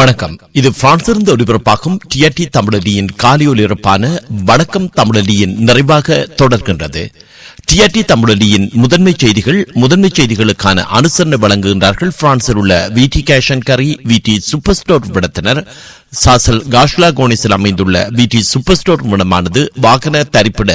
வணக்கம். இது பிரான்சிலிருந்து ஒளிபரப்பாகும் டிஆர்டி தமிழலியின் காலியொலிபரப்பான வணக்கம் தமிழலியின் நிறைவாக தொடர்கின்றது. டிஆர்டி தமிழலியின் முதன்மை செய்திகள் முதன்மை செய்திகளுக்கான அனுசரணை வழங்குகின்றார்கள். பிரான்சில் உள்ள வி விடி கேஷன் கரி வி டி சூப்பர் ஸ்டோர் விடத்தினர் சாசல் காஷ்லா கோனிஸில் அமைந்துள்ள வி டி சூப்பர் ஸ்டோர் நிறுவனமானது வாகன தரிப்பிட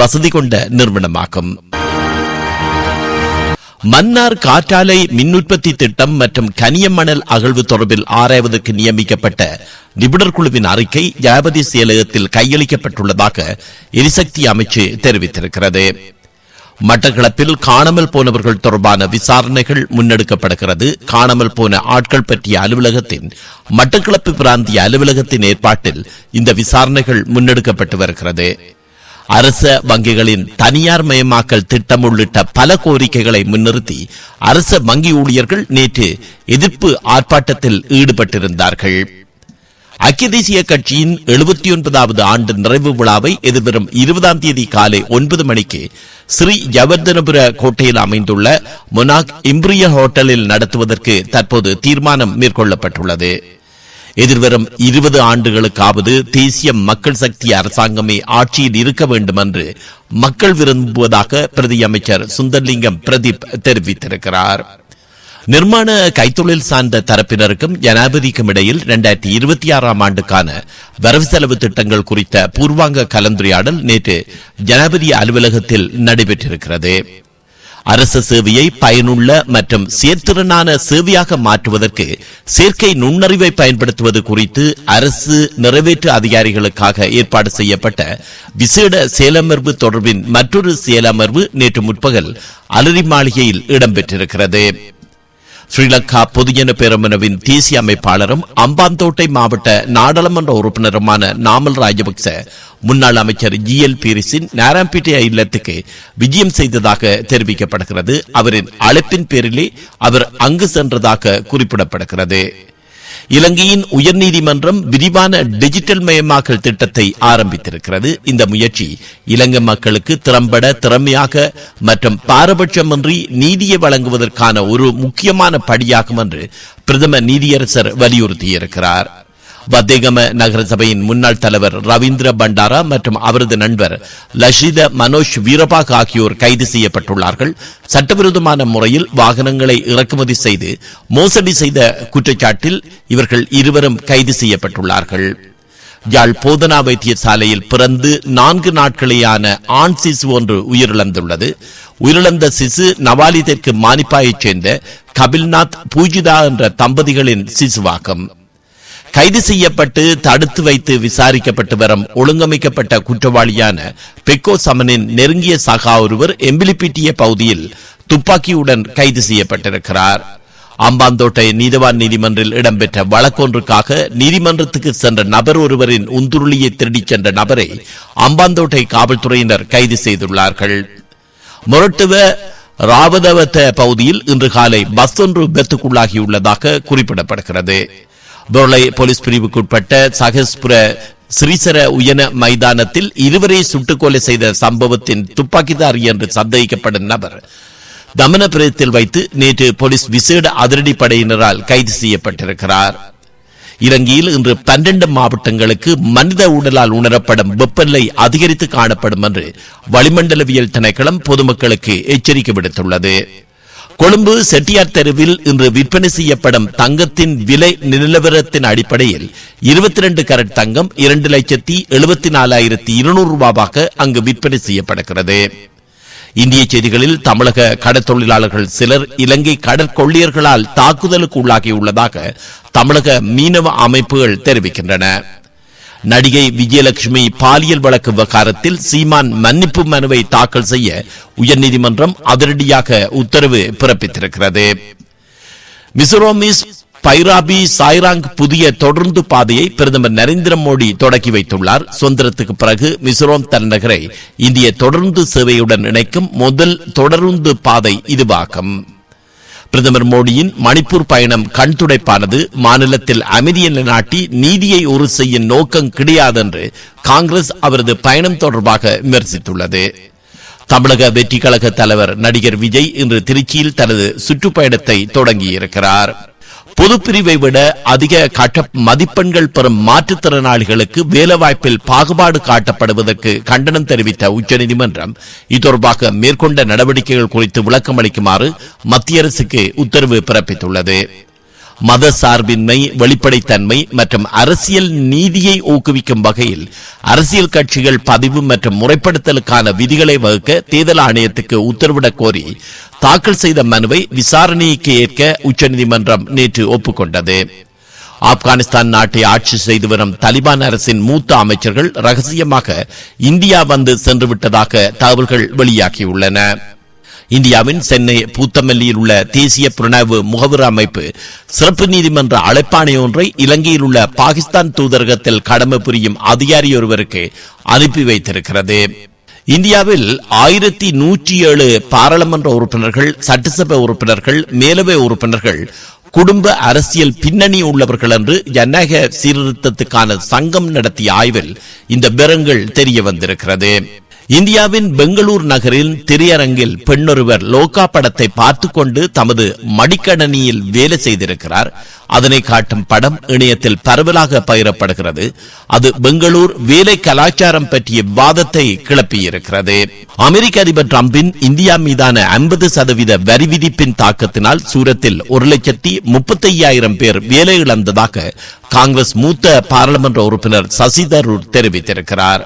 வசதி கொண்ட நிறுவனமாகும். மன்னார் காற்றாலை மின் உற்பத்தி திட்டம் மற்றும் கனியமணல் அகழ்வு தொடர்பில் ஆராய்வதற்கு நியமிக்கப்பட்ட நிபுணர் குழுவின் அறிக்கை ஜனாபதி செயலகத்தில் கையளிக்கப்பட்டுள்ளதாக எரிசக்தி அமைச்சு தெரிவித்திருக்கிறது. மட்டக்களப்பில் காணாமல் போனவர்கள் தொடர்பான விசாரணைகள் முன்னெடுக்கப்படுகிறது. காணாமல் போன ஆட்கள் பற்றிய அலுவலகத்தின் மட்டக்களப்பு பிராந்திய அலுவலகத்தின் ஏற்பாட்டில் இந்த விசாரணைகள் முன்னெடுக்கப்பட்டு வருகிறது. அரச வங்கிகளின் தனியார் மயமாக்கல் திட்டம் உள்ளிட்ட பல கோரிக்கைகளை முன்னிறுத்தி அரச வங்கி ஊழியர்கள் நேற்று எதிர்ப்பு ஆர்ப்பாட்டத்தில் ஈடுபட்டிருந்தார்கள். ஐக்கிய தேசிய கட்சியின் எழுபத்தி ஒன்பதாவது ஆண்டு நிறைவு விழாவை எதிர்வரும் இருபதாம் தேதி காலை ஒன்பது மணிக்கு ஸ்ரீ ஜவர்தனபுர கோட்டையில் அமைந்துள்ள மொனாக் இம்ப்ரியல் ஹோட்டலில் நடத்துவதற்கு தற்போது தீர்மானம் மேற்கொள்ளப்பட்டுள்ளது. எதிர்வரும் இருபது ஆண்டுகளுக்காவது தேசிய மக்கள் சக்தி அரசாங்கமே ஆட்சியில் இருக்க வேண்டும் என்று மக்கள் விரும்புவதாக பிரதி அமைச்சர் சுந்தர்லிங்கம் பிரதீப் தெரிவித்திருக்கிறார். நிர்மாண கைத்தொழில் சார்ந்த தரப்பினருக்கும் ஜனாதிபதிக்கும் இடையில் இரண்டாயிரத்தி இருபத்தி ஆறாம் ஆண்டுக்கான வரவு செலவு திட்டங்கள் குறித்த பூர்வாங்க கலந்துரையாடல் நேற்று ஜனாதிபதி அலுவலகத்தில் நடைபெற்றிருக்கிறது. அரச சேவையை பயனுள்ள மற்றும் சேர்த்திறனான சேவையாக மாற்றுவதற்கு செயற்கை நுண்ணறிவை பயன்படுத்துவது குறித்து அரசு நிறைவேற்று அதிகாரிகளுக்காக ஏற்பாடு செய்யப்பட்ட விசேட செயலமர்வு தொடர்பின் மற்றொரு செயலமர்வு நேற்று முற்பகல் அலரி மாளிகையில் இடம்பெற்றிருக்கிறது. ஸ்ரீலங்கா பொதுஜன பெருமனவின் தேசிய அமைப்பாளரும் அம்பாந்தோட்டை மாவட்ட நாடாளுமன்ற உறுப்பினருமான நாமல் ராஜபக்ச முன்னாள் அமைச்சர் ஜி எல் பீரிஸின் நாராம்பேட்டை இல்லத்துக்கு விஜயம் செய்ததாக தெரிவிக்கப்படுகிறது. அவரின் அழைப்பின் பேரிலே அவர் அங்கு சென்றதாக குறிப்பிடப்படுகிறது. இலங்கையின் உயர்நீதிமன்றம் விரிவான டிஜிட்டல் மயமாக்கல் திட்டத்தை ஆரம்பித்திருக்கிறது. இந்த முயற்சி இலங்கை மக்களுக்கு திறம்பட திறமையாக மற்றும் பாரபட்சமின்றி நீதியை வழங்குவதற்கான ஒரு முக்கியமான படியாகும் என்று பிரதமர் நீதியரசர் வலியுறுத்தியிருக்கிறார். வத்தேகம நகரசபையின் முன்னாள் தலைவர் ரவீந்திர பண்டாரா மற்றும் அவரது நண்பர் லஷித மனோஜ் வீரபாக் ஆகியோர் கைது செய்யப்பட்டுள்ளார்கள். சட்டவிரோதமான முறையில் வாகனங்களை இறக்குமதி செய்து மோசடி செய்த குற்றச்சாட்டில் இவர்கள் இருவரும் கைது செய்யப்பட்டுள்ளார்கள். யாழ் போதனா வைத்தியசாலையில் பிறந்து நான்கு நாட்களேயான ஆண் சிசு ஒன்று உயிரிழந்துள்ளது. உயிரிழந்த சிசு நவாலி தெற்கு மானிப்பாயைச் சேர்ந்த கபில்நாத் பூஜிதா என்ற தம்பதிகளின் சிசுவாகும். கைது செய்யப்பட்டு தடுத்து வைத்து விசாரிக்கப்பட்டு வரும் ஒழுங்கமைக்கப்பட்ட குற்றவாளியான பெக்கோ சமனின் நெருங்கிய சகா ஒருவர் எம்பிலிப்பிட்டிய பகுதியில் துப்பாக்கியுடன் கைது செய்யப்பட்டிருக்கிறார். அம்பாந்தோட்டை நீதவான் நீதிமன்றில் இடம்பெற்ற வழக்கொன்றுக்காக நீதிமன்றத்துக்கு சென்ற நபர் ஒருவரின் உந்துருளியை திருடிச் சென்ற நபரை அம்பாந்தோட்டை காவல்துறையினர் கைது செய்துள்ளார்கள். முரட்டுவ ராவதவத்த பகுதியில் இன்று காலை பஸ் ஒன்று விபத்துக்குள்ளாகியுள்ளதாக குறிப்பிடப்படுகிறது. பொருளை போலீஸ் பிரிவுக்குட்பட்ட சகஸ்புர ஸ்ரீசர உயன மைதானத்தில் இருவரை சுட்டுக்கொலை செய்த சம்பவத்தின் துப்பாக்கிதாரி என்று சந்தேகிக்கப்படும் நபர். தமன பிரதத்தில் வைத்து நேற்று போலீஸ் விசேட அதிரடி படையினரால் கைது செய்யப்பட்டிருக்கிறார். இலங்கையில் இன்று பன்னிரண்டு மாவட்டங்களுக்கு மனித உடலால் உணரப்படும் வெப்பநிலை அதிகரித்து காணப்படும் என்று வளிமண்டலவியல் திணைக்களம் பொதுமக்களுக்கு எச்சரிக்கை விடுத்துள்ளது. கொழும்பு செட்டியார் தெருவில் இன்று விற்பனை செய்யப்படும் தங்கத்தின் விலை நிலவரத்தின் அடிப்படையில் இருபத்தி ரெண்டு கரட் தங்கம் இரண்டு லட்சத்தி எழுபத்தி நாலாயிரத்தி இருநூறு ரூபாவாக அங்கு விற்பனை செய்யப்படுகிறது. இந்திய செய்திகளில் தமிழக கடற்தொழிலாளர்கள் சிலர் இலங்கை கடற்கொள்ளியர்களால் தாக்குதலுக்கு உள்ளாகியுள்ளதாக தமிழக மீனவ அமைப்புகள் தெரிவிக்கின்றன. நடிகை விஜயலட்சுமி பாலியல் வழக்கு விவகாரத்தில் சீமான் மன்னிப்பு மனுவை தாக்கல் செய்ய உயர்நீதிமன்றம் அதிரடியாக உத்தரவு பிறப்பித்திருக்கிறது. மிசோராமிஸ் பைராபி சாய்ராங் புதிய தொடர்ந்து பாதையை பிரதமர் நரேந்திர மோடி தொடக்கி வைத்துள்ளார். சுதந்திரத்துக்கு பிறகு மிசோரம் தலைநகரை இந்திய தொடர்ந்து சேவையுடன் இணைக்கும் முதல் தொடருந்து பாதை இதுவாகும். பிரதமர் மோடியின் மணிப்பூர் பயணம் கண்துடைப்பானது மாநிலத்தில் அமைதியை நிலைநாட்டி நீதியை ஒரு செய்யும் நோக்கம் கிடையாது என்று காங்கிரஸ் அவரது பயணம் தொடர்பாக விமர்சித்துள்ளது. தமிழக வெற்றி கழக தலைவர் நடிகர் விஜய் இன்று திருச்சியில் தனது சுற்றுப்பயணத்தை தொடங்கியிருக்கிறார். பொதுப்பிரிவை விட அதிக கட்ட மதிப்பெண்கள் பெறும் மாற்றுத்திறனாளிகளுக்கு வேலைவாய்ப்பில் பாகுபாடு காட்டப்படுவதற்கு கண்டனம் தெரிவித்த உச்சநீதிமன்றம் இது தொடர்பாக மேற்கொண்ட நடவடிக்கைகள் குறித்து விளக்கம் அளிக்குமாறு மத்திய அரசுக்கு உத்தரவு பிறப்பித்துள்ளது. மத சார்பின்மை வெளிப்படைத்தன்மை மற்றும் அரசியல் நீதியை ஊக்குவிக்கும் வகையில் அரசியல் கட்சிகள் பதிவு மற்றும் முறைப்படுத்தலுக்கான விதிகளை வகுக்க தேர்தல் ஆணையத்துக்கு உத்தரவிடக் கோரி தாக்கல் செய்த மனுவை விசாரணைக்கு ஏற்க உச்சநீதிமன்றம் நேற்று ஒப்புக்கொண்டது. ஆப்கானிஸ்தான் நாட்டை ஆட்சி செய்து வரும் தலிபான் அரசின் மூத்த அமைச்சர்கள் ரகசியமாக இந்தியா வந்து சென்று விட்டதாக தகவல்கள் வெளியாகியுள்ளன. இந்தியாவின் சென்னை பூத்தமல்லியில் உள்ள தேசிய புலனாய்வு முகவர் அமைப்பு சிறப்பு நீதிமன்ற அழைப்பாணை ஒன்றை இலங்கையில் உள்ள பாகிஸ்தான் தூதரகத்தில் கடமை புரியும் அதிகாரி ஒருவருக்கு அனுப்பி வைத்திருக்கிறது. இந்தியாவில் ஆயிரத்தி நூற்றி ஏழு பாராளுமன்ற உறுப்பினர்கள் சட்டசபை உறுப்பினர்கள் மேலவை உறுப்பினர்கள் குடும்ப அரசியல் பின்னணி உள்ளவர்கள் என்று ஜனநாயக சீர்திருத்தத்துக்கான சங்கம் நடத்திய ஆய்வில் இந்த விவரங்கள் தெரிய வந்திருக்கிறது. இந்தியாவின் பெங்களூர் நகரில் திரையரங்கில் பெண்ணொருவர் லோகா படத்தை பார்த்து கொண்டு தமது மடிக்கணனியில் வேலை செய்திருக்கிறார். அதனை காட்டும் படம் இணையத்தில் பரவலாக பகிரப்படுகிறது. அது பெங்களூர் வேலை கலாச்சாரம் பற்றிய விவாதத்தை கிளப்பியிருக்கிறது. அமெரிக்க அதிபர் டிரம்பின் இந்தியா மீதான ஐம்பது சதவீத வரி விதிப்பின் தாக்கத்தினால் சூரத்தில் ஒரு லட்சத்தி முப்பத்தி ஐயாயிரம் பேர் வேலை இழந்ததாக காங்கிரஸ் மூத்த பாராளுமன்ற உறுப்பினர் சசிதரூர் தெரிவித்திருக்கிறார்.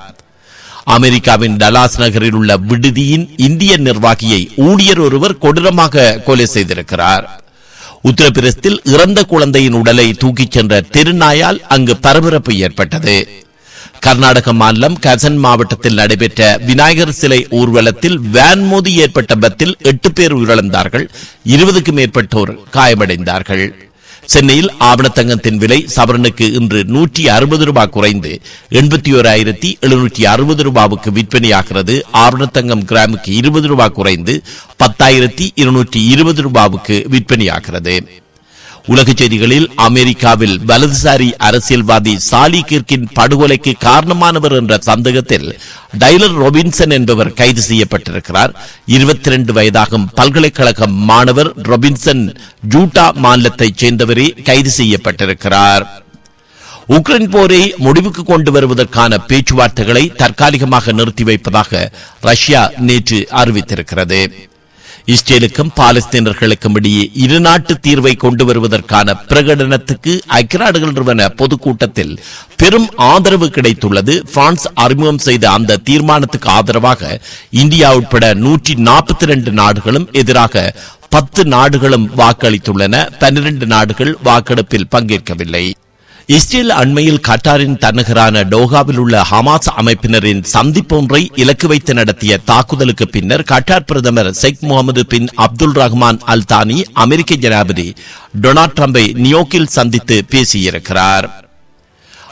அமெரிக்காவின் டலாஸ் நகரில் உள்ள விடுதியின் இந்திய நிர்வாகியை ஊழியர் ஒருவர் கொடூரமாக கொலை செய்திருக்கிறார். உத்தரப்பிரதேசத்தில் இறந்த குழந்தையின் உடலை தூக்கிச் சென்ற திருநாயால் அங்கு பரபரப்பு ஏற்பட்டது. கர்நாடக மாநிலம் கசன் மாவட்டத்தில் நடைபெற்ற விநாயகர் சிலை ஊர்வலத்தில் வேன் மோதி ஏற்பட்ட பத்தில் எட்டு பேர் உயிரிழந்தார்கள் இருபதுக்கும் மேற்பட்டோர் காயமடைந்தார்கள். சென்னையில் ஆவணத்தங்கத்தின் விலை சவரனுக்கு இன்று நூற்றி அறுபது ரூபாய் குறைந்து எண்பத்தி ஓராயிரத்தி எழுநூற்றி அறுபது ரூபாவுக்கு விற்பனையாகிறது. ஆவணத்தங்கம் கிராமுக்கு இருபது ரூபாய் குறைந்து பத்தாயிரத்தி இருநூற்றி இருபது ரூபாவுக்கு விற்பனையாகிறது. உலக செய்திகளில் அமெரிக்காவில் வலதுசாரி அரசியல்வாதி சாலி கிர்கின் படுகொலைக்கு காரணமானவர் என்ற சந்தேகத்தில் டைலர் ரொபின்சன் என்பவர் கைது செய்யப்பட்டிருக்கிறார். இருபத்தி ரெண்டு வயதாகும் பல்கலைக்கழக மாணவர் ரொபின்சன் ஜூட்டா மாநிலத்தைச் சேர்ந்தவரே கைது செய்யப்பட்டிருக்கிறார். உக்ரைன் போரை முடிவுக்கு கொண்டு வருவதற்கான பேச்சுவார்த்தைகளை தற்காலிகமாக நிறுத்தி வைப்பதாக ரஷ்யா நேற்று அறிவித்திருக்கிறது. இஸ்ரேலுக்கும் பாலஸ்தீனர்களுக்கும் இடையே இருநாட்டு தீர்வை கொண்டு வருவதற்கான பிரகடனத்துக்கு ஐக்கிய நாடுகள் நிறுவன பொதுக்கூட்டத்தில் பெரும் ஆதரவு கிடைத்துள்ளது. பிரான்ஸ் அறிமுகம் செய்த அந்த தீர்மானத்துக்கு ஆதரவாக இந்தியா உட்பட நூற்றி நாற்பத்தி ரெண்டு நாடுகளும் எதிராக பத்து நாடுகளும் வாக்களித்துள்ளன. பன்னிரண்டு நாடுகள் வாக்கெடுப்பில் பங்கேற்கவில்லை. இஸ்ரேல் அண்மையில் கட்டாரின் தன்னகரான டோகாவில் உள்ள ஹமாஸ் அமைப்பினரின் சந்திப்பொன்றை இலக்கு வைத்து நடத்திய தாக்குதலுக்கு பின்னர் கட்டார் பிரதமர் Sheikh Mohammed bin Abdul Rahman Al Thani அமெரிக்க ஜனாதிபதி டொனால்ட் ட்ரம்பை நியோக்கில் சந்தித்து பேசியிருக்கிறார்.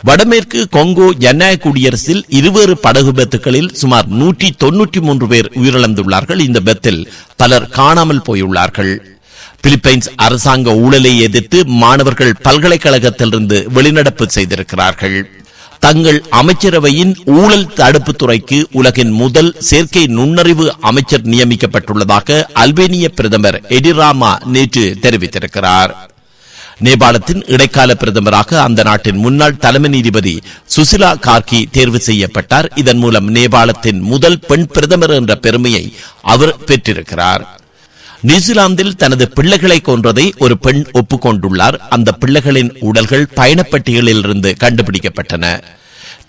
வடமேற்கு கொங்கோ ஜனநாயக குடியரசில் இருவேறு படகு பெத்துகளில் சுமார் நூற்றி தொன்னூற்றி மூன்று பேர் உயிரிழந்துள்ளார்கள். இந்த பெத்தில் பலர் காணாமல் போயுள்ளார்கள். பிலிப்பைன்ஸ் அரசாங்க ஊழலை எதிர்த்து மாணவர்கள் பல்கலைக்கழகத்திலிருந்து வெளிநடப்பு செய்திருக்கிறார்கள். தங்கள் அமைச்சரவையின் ஊழல் தடுப்பு துறைக்கு உலகின் முதல் செயற்கை நுண்ணறிவு அமைச்சர் நியமிக்கப்பட்டுள்ளதாக அல்பேனிய பிரதமர் எடிராமா நேற்று தெரிவித்திருக்கிறார். நேபாளத்தின் இடைக்கால பிரதமராக அந்த நாட்டின் முன்னாள் தலைமை நீதிபதி சுசிலா கார்கி தேர்வு செய்யப்பட்டார். இதன் மூலம் நேபாளத்தின் முதல் பெண் பிரதமர் என்ற பெருமையை அவர் பெற்றிருக்கிறார். நியூசிலாந்தில் தனது பிள்ளைகளை கொன்றதை ஒரு பெண் ஒப்புக்கொண்டுள்ளார். அந்த பிள்ளைகளின் உடல்கள் பயணப்பட்டியலில் இருந்து கண்டுபிடிக்கப்பட்டன.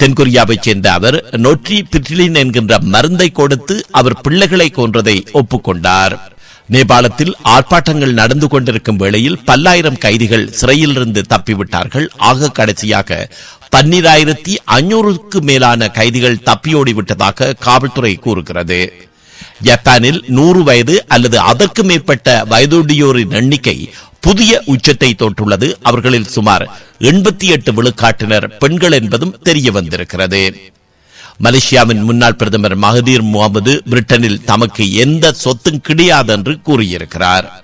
தென்கொரியாவைச் சேர்ந்த அவர் நோற்றி பிட்லின் என்கின்ற மருந்தை கொடுத்து அவர் பிள்ளைகளை கொன்றதை ஒப்புக்கொண்டார். நேபாளத்தில் ஆர்ப்பாட்டங்கள் நடந்து கொண்டிருக்கும் வேளையில் பல்லாயிரம் கைதிகள் சிறையிலிருந்து தப்பிவிட்டார்கள். ஆக கடைசியாக பன்னிராயிரத்தி ஐநூறுக்கு மேலான கைதிகள் தப்பியோடி விட்டதாக காவல்துறை கூறுகிறது. ஜப்பானில் நூறு வயது அல்லது அதற்கு மேற்பட்ட வயதுடையோரின் எண்ணிக்கை புதிய உச்சத்தை தோற்றுள்ளது. அவர்களில் சுமார் எண்பத்தி எட்டு விழுக்காட்டினர் பெண்கள் என்பதும் தெரிய வந்திருக்கிறது. மலேசியாவின் முன்னாள் பிரதமர் மகதீர் முகமது பிரிட்டனில் தமக்கு எந்த சொத்தும் கிடையாது என்று கூறியிருக்கிறார்.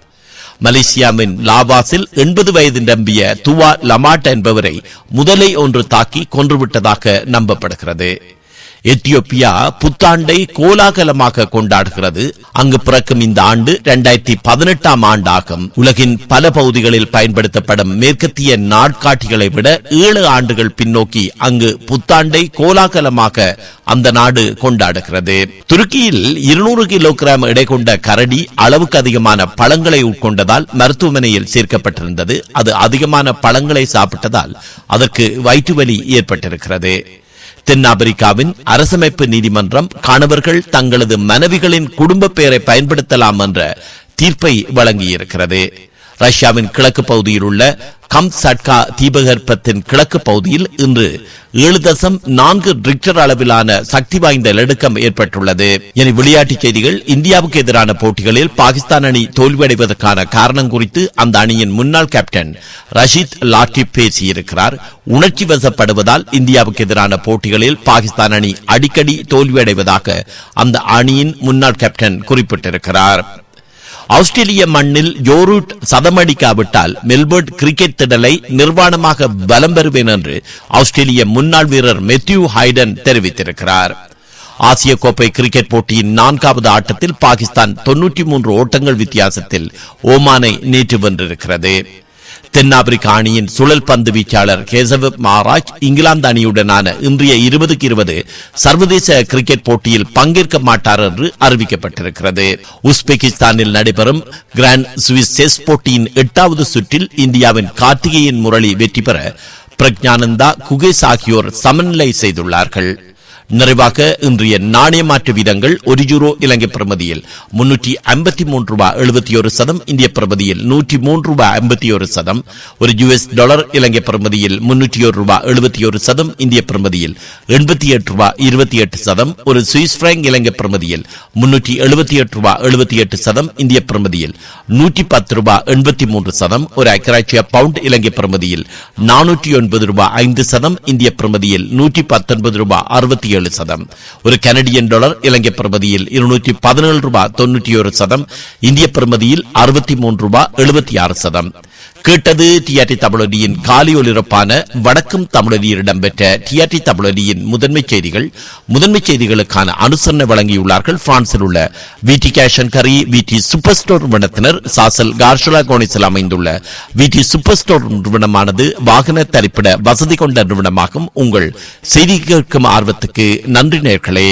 மலேசியாவின் லாவாஸில் எண்பது வயது நம்பிய துவா லமாட் என்பவரை முதலை ஒன்று தாக்கி கொன்றுவிட்டதாக நம்பப்படுகிறது. எத்தியோப்பியா புத்தாண்டை கோலாகலமாக கொண்டாடுகிறது. அங்கு பிறக்கும் இந்த ஆண்டு இரண்டாயிரத்தி பதினெட்டாம் ஆண்டாகும். உலகின் பல பகுதிகளில் பயன்படுத்தப்படும் மேற்கத்திய நாட்காட்டிகளை விட ஏழு ஆண்டுகள் பின்னோக்கி அங்கு புத்தாண்டை கோலாகலமாக அந்த நாடு கொண்டாடுகிறது. துருக்கியில் இருநூறு கிலோகிராம் எடை கொண்ட கரடி அளவுக்கு அதிகமான பழங்களை உட்கொண்டதால் மருத்துவமனையில் சேர்க்கப்பட்டிருந்தது. அது அதிகமான பழங்களை சாப்பிட்டதால் அதற்கு வயிற்று வலி ஏற்பட்டிருக்கிறது. தென்னாப்பிரிக்காவின் அரசமைப்பு நீதிமன்றம் கணவர்கள் தங்களது மனைவிகளின் குடும்ப பெயரை பயன்படுத்தலாம் என்ற தீர்ப்பை வழங்கியிருக்கிறது. ரஷ்யாவின் கிழக்கு பகுதியில் உள்ள கம்சட்கா தீபகற்பத்தின் கிழக்கு பகுதியில் இன்று ஏழு தசம் நான்கு ரிக்டர் அளவிலான சக்தி வாய்ந்த நடுக்கம் ஏற்பட்டுள்ளது. என விளையாட்டுச் செய்திகள். இந்தியாவுக்கு எதிரான போட்டிகளில் பாகிஸ்தான் அணி தோல்வியடைவதற்கான காரணம் குறித்து அந்த அணியின் முன்னாள் கேப்டன் ரஷீத் லாட்டி பேசியிருக்கிறார். உணர்ச்சி வசப்படுவதால் இந்தியாவுக்கு எதிரான போட்டிகளில் பாகிஸ்தான் அணி அடிக்கடி தோல்வியடைவதாக அந்த அணியின் முன்னாள் கேப்டன் குறிப்பிட்டிருக்கிறார். ஆஸ்திரேலிய மண்ணில் ஜோரூட் சதமடிக்காவிட்டால் மெல்பர்ன் கிரிக்கெட் திடலை நிர்வாணமாக பலம் பெறுவேன் என்று ஆஸ்திரேலிய முன்னாள் வீரர் மெத்யூ ஹைடன் தெரிவித்திருக்கிறார். ஆசிய கோப்பை கிரிக்கெட் போட்டியின் நான்காவது ஆட்டத்தில் பாகிஸ்தான் தொன்னூற்றி மூன்று ஓட்டங்கள் வித்தியாசத்தில் ஓமானை நேற்று வென்றிருக்கிறது. தென்னாப்பிரிக்க அணியின் சுழல் பந்து வீச்சாளர் கேசவ் மாராஜ் இங்கிலாந்து அணியுடனான இன்றைய இருபதுக்கு இருபது சர்வதேச கிரிக்கெட் போட்டியில் பங்கேற்க மாட்டார் என்று அறிவிக்கப்பட்டிருக்கிறது. உஸ்பெகிஸ்தானில் நடைபெறும் கிராண்ட் சுவிஸ் செஸ் போட்டியின் எட்டாவது சுற்றில் இந்தியாவின் கார்த்திகேயன் முரளி வெற்றி பெற பிரக்ஞானந்தா குகேஸ் ஆகியோர் சமநிலை செய்துள்ளார்கள். நிறைவாக இன்றைய நாணய மாற்று வீதங்கள் ஒரு யூரோ இலங்கை பிரமதியில் முன்னூற்றி ஐம்பத்தி மூன்று ரூபாய் எழுபத்தி ஒரு சதம் இந்திய பிரமதியில் நூற்றி மூன்று ரூபாய் ஐம்பத்தி ஒரு சதம் ஒரு யுஎஸ் டாலர் இலங்கை பிரமதியில் முன்னூற்றி ஒரு ரூபாய் எழுபத்தி ஒரு சதம் இந்திய பிரமதியில் எண்பத்தி எட்டு ரூபாய் இருபத்தி எட்டு சதம் ஒரு சுவிஸ் பிராங்க் இலங்கை பிரமதியில் முன்னூற்றி எழுபத்தி எட்டு ரூபாய் எழுபத்தி எட்டு சதம் இந்திய பிரமதியில் நூற்றி பத்து ரூபாய் எண்பத்தி மூன்று சதம் ஒரு ஐக்கராட்சிய பவுண்ட் இலங்கை பிரமதியில் நானூற்றி ஒன்பது ரூபாய் ஐந்து சதம் இந்திய பிரமதியில் நூற்றி பத்தொன்பது ரூபாய் அறுபத்தி ஏழு சதம். ஒரு கனடியன் டாலர் இலங்கை பிரமதியில் இருநூற்றி பதினேழு ரூபாய் தொன்னூற்றி ஒரு சதம். இந்திய பிரமதியில் அறுபத்தி மூன்று ரூபாய் எழுபத்தி ஆறு சதம். கேட்டது டிஆர்டி தமிழொலியின் காலி ஒலிரப்பான வடக்கும் தமிழொலியில் இடம்பெற்ற டிஆர்டி தமிழொலியின் முதன்மை செய்திகள். முதன்மை செய்திகளுக்கான அனுசரணை வழங்கியுள்ளார்கள். பிரான்சில் உள்ள விடி கேஷன் கரி விடி சூப்பர் ஸ்டோர் நிறுவனத்தினர் சாசல் கார்ஷலா கோனிஸில் அமைந்துள்ள விடி சூப்பர் ஸ்டோர் நிறுவனமானது வாகன தரிப்பிட வசதி கொண்ட நிறுவனமாகும். உங்கள் செய்தி கேட்கும் ஆர்வத்துக்கு நன்றி நேர்களே.